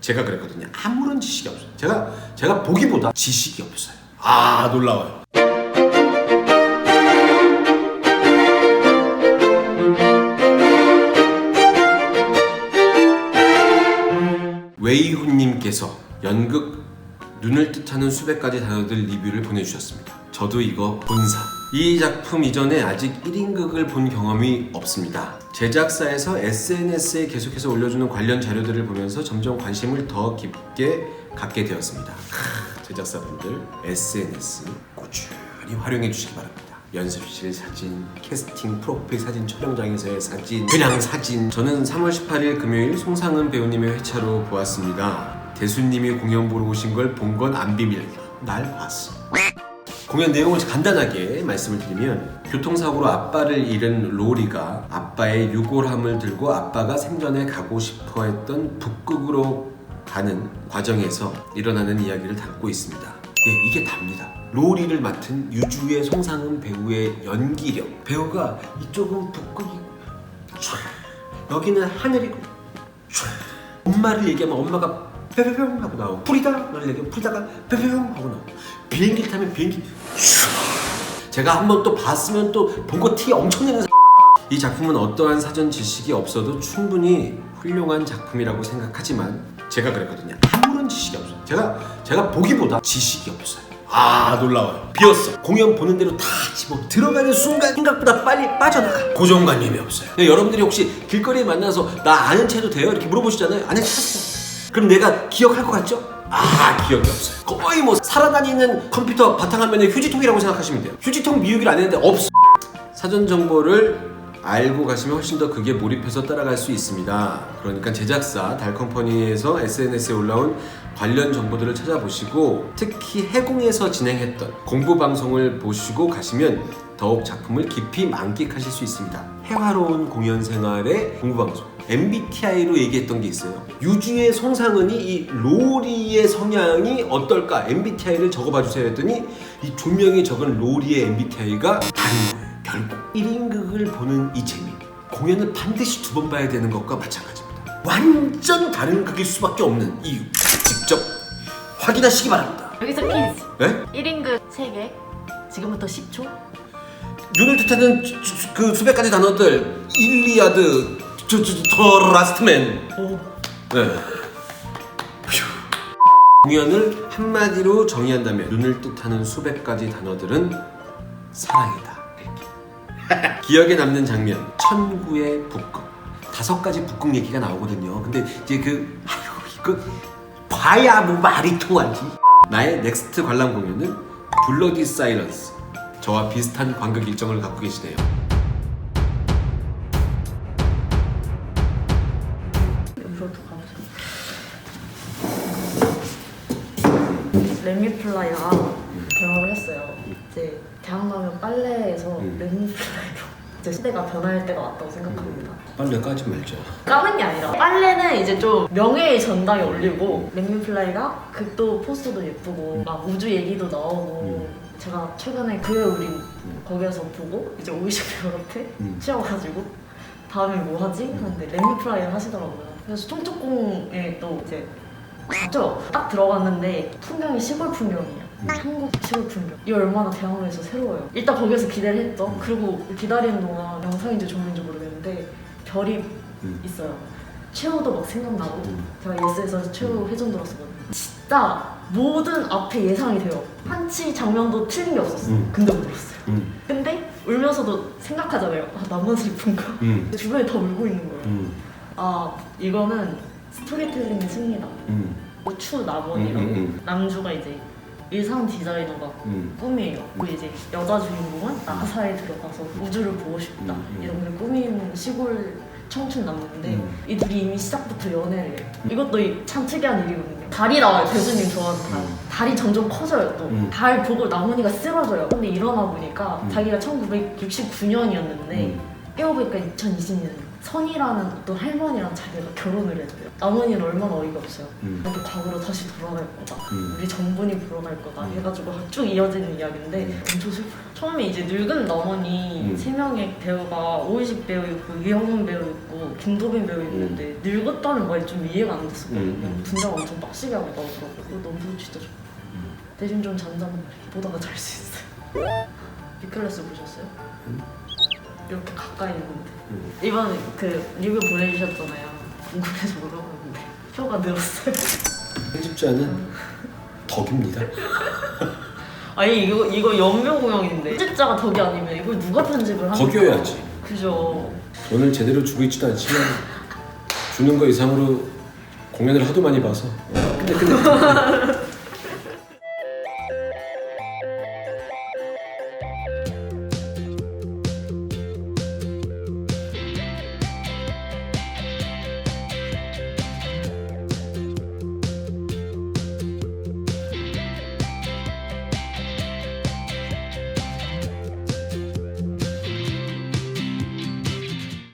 제가 그랬거든요. 아무런 지식이 없어요. 제가 제가 보기보다 지식이 없어요. 아 놀라워요. 웨이훈님께서 연극 눈을 뜻하는 수백 가지 단어들 리뷰를 보내주셨습니다. 저도 이거 본사. 이 작품 이전에 아직 1인극을 본 경험이 없습니다. 제작사에서 SNS에 계속해서 올려주는 관련 자료들을 보면서 점점 관심을 더 깊게 갖게 되었습니다. 크, 제작사분들 SNS 꾸준히 활용해 주시기 바랍니다. 연습실 사진, 캐스팅 프로필 사진 촬영장에서의 사진, 그냥 사진. 저는 3월 18일 금요일 송상은 배우님의 회차로 보았습니다. 대수님이 공연 보러 오신 걸 본 건 안 비밀. 날 봤어. 공연 내용을 간단하게 말씀을 드리면 교통사고로 아빠를 잃은 로리가 아빠의 유골함을 들고 아빠가 생전에 가고 싶어 했던 북극으로 가는 과정에서 일어나는 이야기를 담고 있습니다. 예, 이게 답니다. 로리를 맡은 유주의 송상은 배우의 연기력. 배우가 이쪽은 북극이고 촤, 여기는 하늘이고 촤. 엄마를 얘기하면 엄마가 뿅뿅 하고 나오고 풀이다 를 얘기하면 풀이다가 뿅뿅 하고 나오고 비행기를 타면 비행기 촤. 제가 한번 또 봤으면 또 본 거 티 엄청 내는 이 작품은 어떠한 사전 지식이 없어도 충분히 훌륭한 작품이라고 생각하지만 제가 그랬거든요. 아무런 지식이 없어요. 제가 제가 보기보다 지식이 없어요. 아 놀라워요. 비었어. 공연 보는 대로 다 집어 들어가는 순간 생각보다 빨리 빠져나가. 고정관념이 없어요. 근데 여러분들이 혹시 길거리에 만나서 나 아는 채도 돼요? 이렇게 물어보시잖아요. 아는 채 그럼 내가 기억할 것 같죠? 아 기억이 없어요. 거의 뭐 살아다니는 컴퓨터 바탕화면에 휴지통이라고 생각하시면 돼요. 휴지통 미우기를 안 했는데 없어. 사전 정보를 알고 가시면 훨씬 더 그게 몰입해서 따라갈 수 있습니다. 그러니까 제작사 달컴퍼니에서 SNS에 올라온 관련 정보들을 찾아보시고 특히 해공에서 진행했던 공부 방송을 보시고 가시면 더욱 작품을 깊이 만끽하실 수 있습니다. 해화로운 공연 생활의 공부 방송. MBTI로 얘기했던 게 있어요. 유주의 송상은이 이 로리의 성향이 어떨까? MBTI를 적어봐 주세요 했더니 이 조명이 적은 로리의 MBTI가 다른 거예요. 결국 1인극을 보는 이 재미. 공연을 반드시 두 번 봐야 되는 것과 마찬가지입니다. 완전 다른 극일 수밖에 없는 이유. 직접 확인하시기 바랍니다. 여기서 퀴즈. 네? 1인극 3개. 지금부터 10초. 눈을 뜻하는 그 수백 가지 단어들 일리아드 저, 저, 더 라스트맨 오. 네. 휴. 공연을 한마디로 정의한다면 눈을 뜻하는 수백 가지 단어들은 사랑이다. 기억에 남는 장면 천구의 북극 다섯 가지 북극 얘기가 나오거든요 근데 이제 그 아유 이거 봐야 뭐 말이 통하지 나의 넥스트 관람 공연은 블러디 사이런스 저와 비슷한 관객 일정을 갖고 계시네요 가보자. 레미플라이가 개화를 했어요. 이제 대학 가면 빨래에서 음. 레미플라이로 이제 시대가 변할 때가 왔다고 생각합니다. 빨리 까지 말죠 까는 게 아니라 빨래는 이제 좀 명예의 전당에 올리고 레미플라이가 극도 포스터도 예쁘고 막 우주 얘기도 나오고 제가 최근에 그의 우리 거기에서 보고 이제 오이식 배우한테 음. 치여가지고 다음에 뭐 하지? 하는데 레미플라이를 하시더라고요. 그래서 청쪽궁에 또 이제 갔죠. 딱 들어갔는데 풍경이 시골 풍경이에요. 한국 시골 풍경. 이 얼마나 대학로에서 새로워요. 일단 거기서 기대를 했죠. 그리고 기다리는 동안 영상인지 조명인지 모르겠는데 별이 음. 있어요. 최후도 막 생각나고 음. 제가 예스에서 최후 회전 들었었거든요. 진짜 모든 앞에 예상이 돼요. 한치 장면도 틀린 게 없었어요. 음. 근데 못 울었어요. 음. 근데 울면서도 생각하잖아요. 아 나만 슬픈가? 음. 주변에 다 울고 있는 거예요. 음. 아 이거는 스토리텔링의 승리다. 음. 오추 남원이라고 음, 음, 음. 남주가 이제 의상 디자이너가 음. 꿈이에요. 그리고 이제 여자 주인공은 나사에 들어가서 우주를 보고 싶다 음, 음. 이런 걸 꾸미는 시골 청춘 남자인데 음. 이 둘이 이미 시작부터 연애를 해요. 이것도 이- 참 특이한 일이거든요. 달이 나와요. 대수님 좋아하는 달. 음. 달이 점점 커져요 또. 음. 달 보고 나뭇이가 쓰러져요. 근데 일어나 보니까 음. 자기가 1969년이었는데 음. 깨워보니까 2020년. 선이라는 어떤 할머니랑 자기가 결혼을 했대요. 어머니는 얼마나 어이가 없어요. 음. 이렇게 과거로 다시 돌아갈 거다. 음. 우리 전분이 불어갈 거다. 음. 해가지고 쭉 이어지는 이야기인데 음. 엄청 슬퍼요. 처음에 이제 늙은 어머니 음. 세 명의 배우가 오이식 배우 있고 유영훈 배우 있고 김도빈 배우 있는데 늙었다는 말이 좀 이해가 안 됐었거든요. 음, 음. 분장 엄청 빡시게 하고 나오더라고요. 그거 너무 진짜. 음. 대신 좀 잔잔한 보다가 잘 수 있어요. 비클래스 보셨어요? 음. 이렇게 가까이 있는데 음. 이번 그 리뷰 보내주셨잖아요. 궁금해서 물어봤는데 표가 늘었어요. 편집자는 덕입니다. 아니 이거 이거 연명 공연인데 편집자가 덕이 아니면 이걸 누가 편집을 하는 덕이어야지. 그죠. 돈을 제대로 주고 있지도 않지만 주는 거 이상으로 공연을 하도 많이 봐서 근데 근데